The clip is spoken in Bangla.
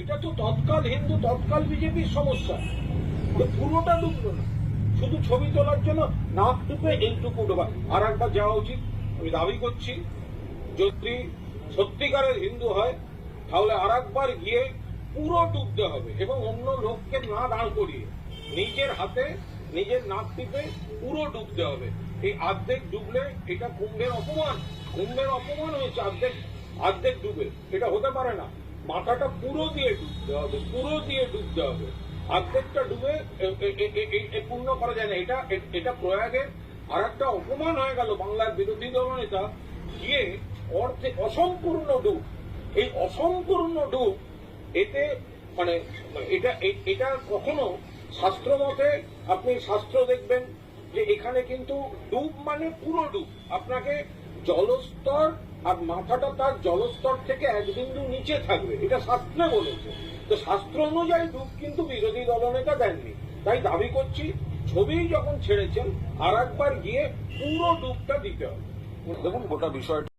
এটা তো তৎকাল হিন্দু, তৎকাল বিজেপির সমস্যা। পুরোটা ডুবলো না। শুধু ছবি তোলার জন্য নাক ডুবে এইটুকু ডোবা আর একবার যাওয়া উচিত। আমি দাবি করছি, যদি সত্যিকারের হিন্দু হয়, তাহলে আর একবার গিয়ে পুরো ডুবতে হবে এবং অন্য লোককে না দাঁড় করিয়ে নিজের হাতে, নিজের নাক টিপে পুরো ডুবতে হবে। এই অর্ধেক ডুবলে এটা কুম্ভের অপমান। কুম্ভের অপমান হয়েছে অর্ধেক অর্ধেক ডুবে। এটা হতে পারে না। মাথাটা পুরো দিয়ে ডুবতে হবে, পুরো দিয়ে ডুবতে হবে। অর্ধেকটা ডুবে পূর্ণ করা যায় না। এটা এটা প্রয়াগের আর একটা অপমান হয়ে গেল বাংলার বিরোধী দলনেতা গিয়ে অর্ধে অসম্পূর্ণ ডুব। এই অসম্পূর্ণ ডুব, এতে মানে এটা এটা কখনো শাস্ত্র মতে আপনি শাস্ত্র দেখবেন যে এখানে কিন্তু ডুব মানে পুরো ডুব। আপনাকে জলস্তর আর মাথাটা তার জলস্তর থেকে এক বিন্দু নিচে থাকবে, এটা শাস্ত্রে বলেছে। তো শাস্ত্র অনুযায়ী ডুব কিন্তু বিরোধী দলনেতা দেননি। তাই দাবি করছি, ছবি যখন ছেড়েছেন আর একবার গিয়ে পুরো ডুবটা দিতে হবে। দেখুন, গোটা বিষয়টা